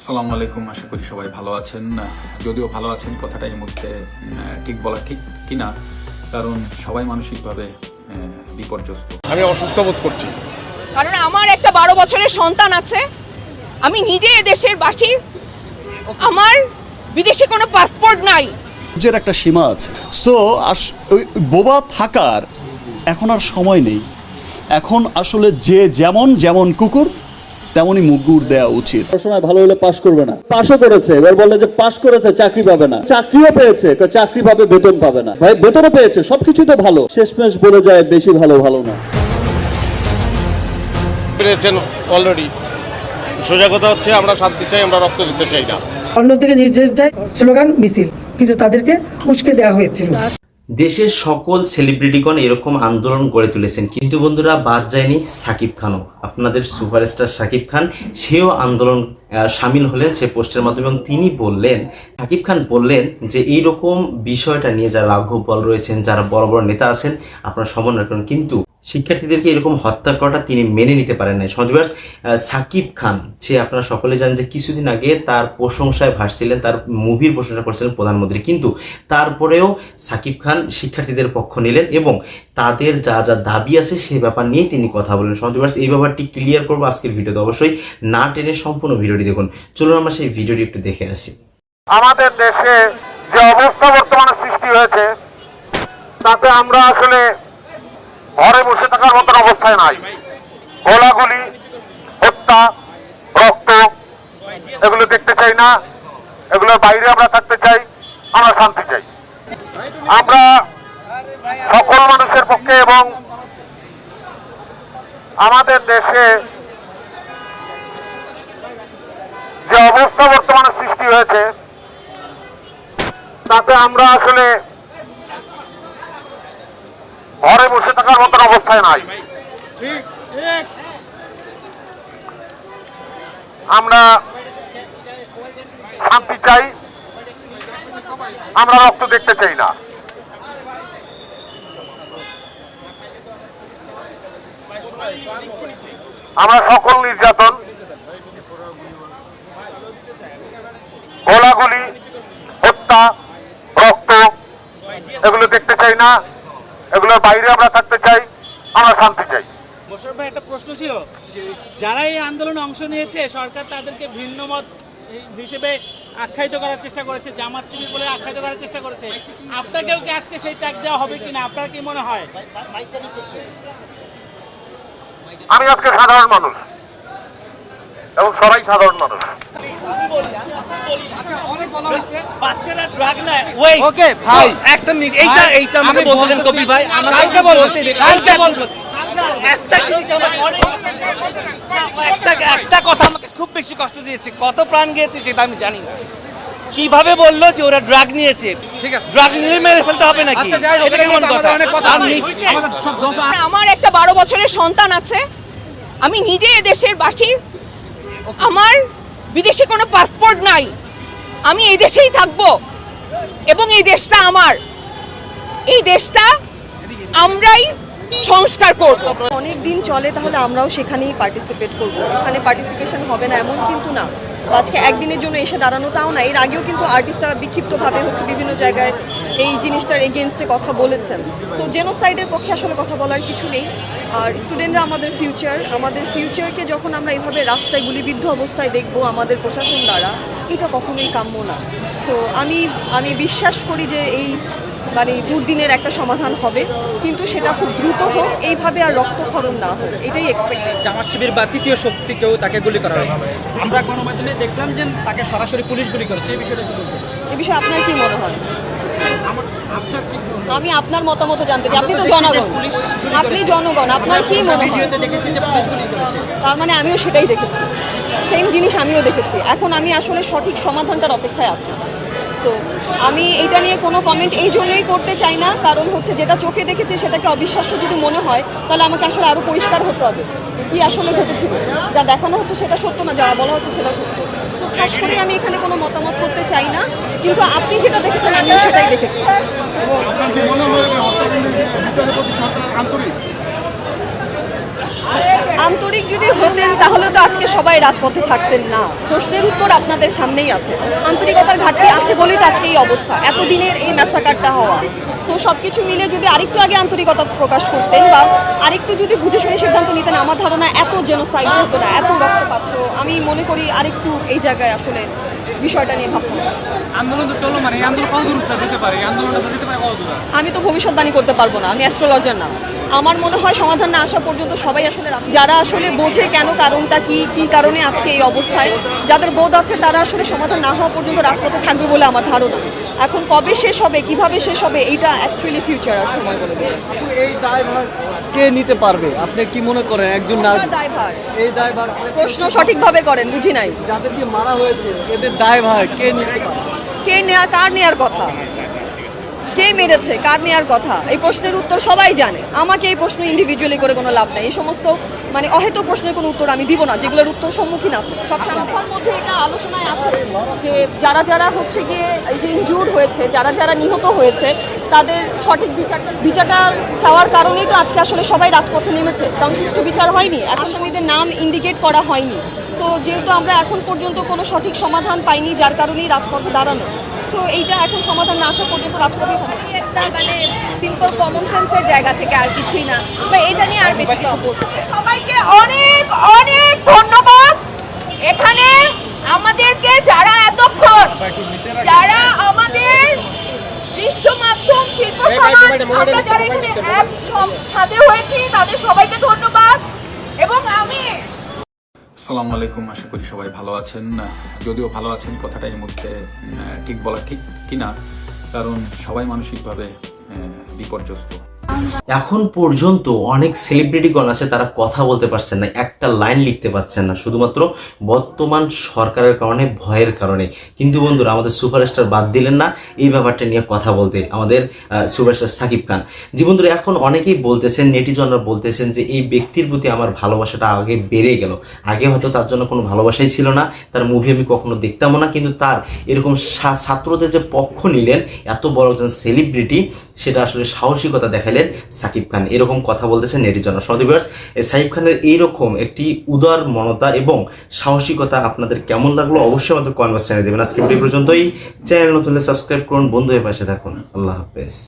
আসসালামু আলাইকুম আশা করি সবাই ভালো আছেন। যদিও ভালো আছেন কথাটা এই মুহূর্তে ঠিক বলা ঠিক কিনা কারণ সবাই মানসিকভাবে বিপর্যস্ত। আমি অসুস্থ বোধ করছি। কারণ আমার একটা বারো বছরের সন্তান আছে। আমি নিজে এ দেশের বাসী। আমার বিদেশে কোনো পাসপোর্ট নাই। যে একটা সীমা আছে। সো ওই বোবা থাকার এখন আর সময় নেই। এখন আসলে যে যেমন যেমন কুকুর তেমনই মুগুর দেওয়া উচিত। পড়াশোনায় ভালো হলে পাশ করবে না। পাশও করেছে এবার বললে যে পাশ করেছে চাকরি পাবে না। চাকরিও পেয়েছে চাকরি পাবে বেতন পাবে না। ভাই বেতনও পেয়েছে সবকিছুই তো ভালো। শেষমেশ বলে যায় বেশি ভালো ভালো না। পেরেছেন অলরেডি সোজা কথা হচ্ছে আমরা শান্তি চাই আমরা রক্ত দিতে চাই না। অন্যদিকে নির্দেশ দেয় স্লোগান মিছিল। কিন্তু তাদেরকে উস্কে দেওয়া হয়েছিল। দেশের সকল সেলিব্রিটিগণ এরকম আন্দোলন গড়ে তুলেছেন। কিন্তু বন্ধুরা, বাদ যায়নি সাকিব খানও। আপনাদের সুপারস্টার সাকিব খান, সেও আন্দোলন সামিল হলেন সে পোস্টের মাধ্যমে এবং তিনি বললেন, সাকিব খান বললেন যে এই রকম বিষয়টা নিয়ে যারা রাঘব বল রয়েছেন, যারা বড় বড় নেতা আছেন, আপনারা সমন্বয় করেন। কিন্তু শিক্ষার্থীদেরকে এরকম হত্যা করাটা তিনি মেনে নিতে পারেন নাই। সজবাস সাকিব খান সে আপনারা সকলে জানেন যে কিছুদিন আগে তার প্রশংসায় ভাসছিলেন, তার মুভির প্রশংসা করছিলেন প্রধানমন্ত্রী। কিন্তু তারপরেও সাকিব খান শিক্ষার্থীদের পক্ষ নিলেন এবং তাদের যা যা দাবি আছে সেই ব্যাপার নিয়ে তিনি কথা বলেন। সজবাস এই ব্যাপারটি ক্লিয়ার করব আজকের ভিডিওতে। অবশ্যই না টেনে সম্পূর্ণ ভিডিওটি দেখুন। চলুন আমরা সেই ভিডিওটি একটু দেখে আসি। আমাদের দেশে যে অবস্থা বর্তমানে সৃষ্টি হয়েছে, তাতে আমরা আসলে ঘরে বসে থাকার মতন অবস্থায় নাই। গোলাগুলি হত্যা রক্ত, এগুলো দেখতে চাই না। এগুলোর বাইরে আমরা থাকতে চাই, আমরা শান্তি চাই। আমরা সকল মানুষের পক্ষে এবং আমাদের দেশে যে অবস্থা বর্তমানে সৃষ্টি হয়েছে, তাতে আমরা আসলে ঘরে বসে থাকার মতন অবস্থায় নাই। আমরা শান্তি চাই আমরা রক্ত দেখতে চাই না। আমরা সকল নির্যাতন গোলাগুলি হত্যা রক্ত এগুলো দেখতে চাই না। এগুলোর বাইরে আমরা থাকতে চাই আমরা শান্তি চাই। মোশারফ ভাই একটা প্রশ্ন ছিল যারা এই আন্দোলনে অংশ নিয়েছে সরকার তাদেরকে ভিন্ন মত হিসেবে আখ্যায়িত করার চেষ্টা করেছে জামাত শিবির বলে আখ্যায়িত করার চেষ্টা করেছে। আপনাকেও কি আজকে সেই ট্যাগ দেওয়া হবে কিনা? আপনার কি মনে হয়? আমি আজকে সাধারণ মানুষ এবং সবাই সাধারণ মানুষ। বাচ্চারা ড্রাগ নেয় ওই ওকে ভাই। একটা মিনিট এইটা এইটা আমাকে বলতে দেন কবির ভাই। কালকে বলব কালকে বলব। একটা জিনিস আমার একটা একটা কথা আমাকে খুব বেশি কষ্ট দিয়েছে। কত প্রাণ গিয়েছে সেটা আমি জানি না। কীভাবে বলল যে ওরা ড্রাগ নিয়েছে? ঠিক আছে। ড্রাগ নিলে মেরে ফেলতে হবে নাকি? এটা কেমন কথা? আমার একটা বারো বছরের সন্তান আছে। আমি নিজে এ দেশের বাসী আমার বিদেশে কোনো পাসপোর্ট নাই। আমি এই দেশেই থাকব এবং এই দেশটা আমার। এই দেশটা আমরাই সংস্কার করব। অনেক দিন চলে তাহলে আমরাও সেখানেই পার্টিসিপেট করব। এখানে পার্টিসিপেশন হবে না, এমন কিন্তু না। আজকে একদিনের জন্য এসে দাঁড়ানো তাও না, এর আগেও কিন্তু আর্টিস্টরা বিক্ষিপ্তভাবে হচ্ছে বিভিন্ন জায়গায় এই জিনিসটার এগেনস্টে কথা বলেছেন। সো জেনোসাইডের পক্ষে আসলে কথা বলার কিছু নেই। আর স্টুডেন্টরা আমাদের ফিউচার আমাদের ফিউচারকে যখন আমরা এইভাবে রাস্তায় গুলিবিদ্ধ অবস্থায় দেখব আমাদের প্রশাসন দ্বারা এটা কখনোই কাম্য না। সো আমি আমি বিশ্বাস করি যে এই মানে দুর্দিনের একটা সমাধান হবে কিন্তু সেটা খুব দ্রুত হোক এইভাবে আর রক্তক্ষরণ না হোক এটাই এক্সপেক্টেড জামাত শিবির বা তৃতীয় শক্তি কেউ তাকে গুলি করা হয়েছে। আমরা গণমাধ্যমে দেখলাম যে তাকে সরাসরি পুলিশ গুলি করেছে এই বিষয়টা কি বলবেন এ বিষয়ে আপনার কি মনে হয়? আমি আপনার মতামত জানতে চাই। আপনি তো জনগণ। আপনি জনগণ। আপনার কি মনে হয়? তার মানে আমিও সেটাই দেখেছি। সেম জিনিস আমিও দেখেছি। এখন আমি আসলে সঠিক সমাধানটার অপেক্ষায় আছি। সো আমি এটা নিয়ে কোনো কমেন্ট এই জন্যই করতে চাই না। কারণ হচ্ছে যেটা চোখে দেখেছি সেটাকে অবিশ্বাস্য যদি মনে হয়, তাহলে আমাকে আসলে আরও পরিষ্কার হতে হবে। কি আসলে ঘটেছিল? যা দেখানো হচ্ছে সেটা সত্য না যা বলা হচ্ছে সেটা সত্য। খাস করে আমি এখানে কোনো মতামত করতে চাই না। কিন্তু আপনি যেটা দেখেছেন আমিও সেটাই দেখেছি। আন্তরিক? যদি হতেন তাহলে তো আজকে সবাই রাজপথে থাকতেন না। প্রশ্নের উত্তর আপনাদের সামনেই আছে। আন্তরিকতার ঘাটতি আছে বলেই তো আজকে এই অবস্থা। এতদিনের এই ম্যাসাকারটা হওয়া। সো সব কিছু মিলে যদি আরেকটু আগে আন্তরিকতা প্রকাশ করতেন বা আরেকটু যদি বুঝে শুনে সিদ্ধান্ত নিতেন আমার ধারণা এত জেনোসাইড হতো না এত রক্তপাত হতো। আমি মনে করি আরেকটু এই জায়গায় আসলে বিষয়টা নিয়ে ভাবতাম আন্দোলন তো চলো মানে আন্দোলন কত দূর যেতে পারে? আন্দোলনটা যেতে পারে কত দূর আমি তো ভবিষ্যৎবাণী করতে পারব না আমি অ্যাস্ট্রোলজার না। আমার মনে হয় সমাধান না আসা পর্যন্ত সবাই আসলে যারা আসলে বোঝে কেন কারণটা কি কি কারণে আজকে এই অবস্থায় যাদের বোধ আছে তারা আসলে সমাধান না হওয়া পর্যন্ত রাজপথে থাকবে বলে আমার ধারণা। এখন কবে শেষ হবে কীভাবে শেষ হবে এইটা অ্যাকচুয়ালি ফিউচার আর সময় বলে দেবে। এই কে নিতে পারবে? আপনি কি মনে করেন একজন দায়ভার। এই দায়ভার প্রশ্ন সঠিকভাবে করেন বুঝি নাই। যাদেরকে মারা হয়েছে এদের দায়ভার কে নিতে পারবে? কে নেয়া কার নেয়ার কথা? কে মেরেছে কার নেওয়ার কথা? এই প্রশ্নের উত্তর সবাই জানে। আমাকে এই প্রশ্ন ইন্ডিভিজুয়ালি করে কোনো লাভ নাই। এই সমস্ত মানে অহেত প্রশ্নের কোনো উত্তর আমি দিব না যেগুলোর উত্তর সম্মুখীন আছে। সব সংস্থার মধ্যে এটা আলোচনায় আছে যে যারা যারা হচ্ছে গিয়ে এই যে ইনজুর্ড হয়েছে যারা যারা নিহত হয়েছে তাদের সঠিক বিচারটা বিচারটা চাওয়ার কারণেই তো আজকে আসলে সবাই রাজপথে নেমেছে। কারণ সুষ্ঠু বিচার হয়নি। আসামিদের নাম ইন্ডিকেট করা হয়নি। সো যেহেতু আমরা এখন পর্যন্ত কোনো সঠিক সমাধান পাইনি যার কারণেই রাজপথে দাঁড়ানো। সো এইটা এখন সমাধান না আসা পর্যন্ত রাজপথেই থাকবে একটা মানে সিম্পল কমন সেন্সের জায়গা থেকে আর কিছুই না। বা এটা নিয়ে আর বেশি কিছু বলতে চাই। সবাইকে অনেক অনেক ধন্যবাদ। এখানে আমাদেরকে যারা এতক্ষণ যারা আমাদের দৃশ্য মাধ্যম শিল্প সমাজ আমরা যারা এখানে এক সাথে হয়েছি তাদের সবাইকে ধন্যবাদ এবং আমি আসসালামু আলাইকুম, আশা করি সবাই ভালো আছেন। যদিও ভালো আছেন, কথাটা এর মধ্যে ঠিক বলা ঠিক কিনা, কারণ সবাই মানসিকভাবে বিপর্যস্ত। এখন পর্যন্ত অনেক সেলিব্রিটিগণ আছে, তারা কথা বলতে পারছেন না, একটা লাইন লিখতে পারছেন না, শুধুমাত্র বর্তমান সরকারের কারণে, ভয়ের কারণে। কিন্তু বন্ধুরা, আমাদের সুপারস্টার বাদ দিলেন না, এই ব্যাপারটা নিয়ে কথা বলতে আমাদের সুপারস্টার সাকিব খান। জি বন্ধুরা, এখন অনেকেই বলতেছেন, নেটিজনরা বলতেছেন যে এই ব্যক্তির প্রতি আমার ভালোবাসাটা আগে বেড়ে গেল। আগে হয়তো তার জন্য কোনো ভালোবাসাই ছিল না, তার মুভি আমি কখনো দেখতামও না, কিন্তু তার এরকম ছাত্রদের যে পক্ষ নিলেন, এত বড় একজন সেলিব্রিটি সেটা আসলে সাহসিকতা দেখালেন সাকিব খান। এরকম কথা বলতেছেন নেটিজনরা সদিবার্স সাকিব খানের এইরকম একটি উদার মনতা এবং সাহসিকতা আপনাদের কেমন লাগল অবশ্যই আমাদের কনভার্স চ্যানেল দেবেন। আজকে পর্যন্তই। চ্যানেল নতুন সাবস্ক্রাইব করুন। বন্ধু হয়ে পাশে থাকুন। আল্লাহ হাফেজ।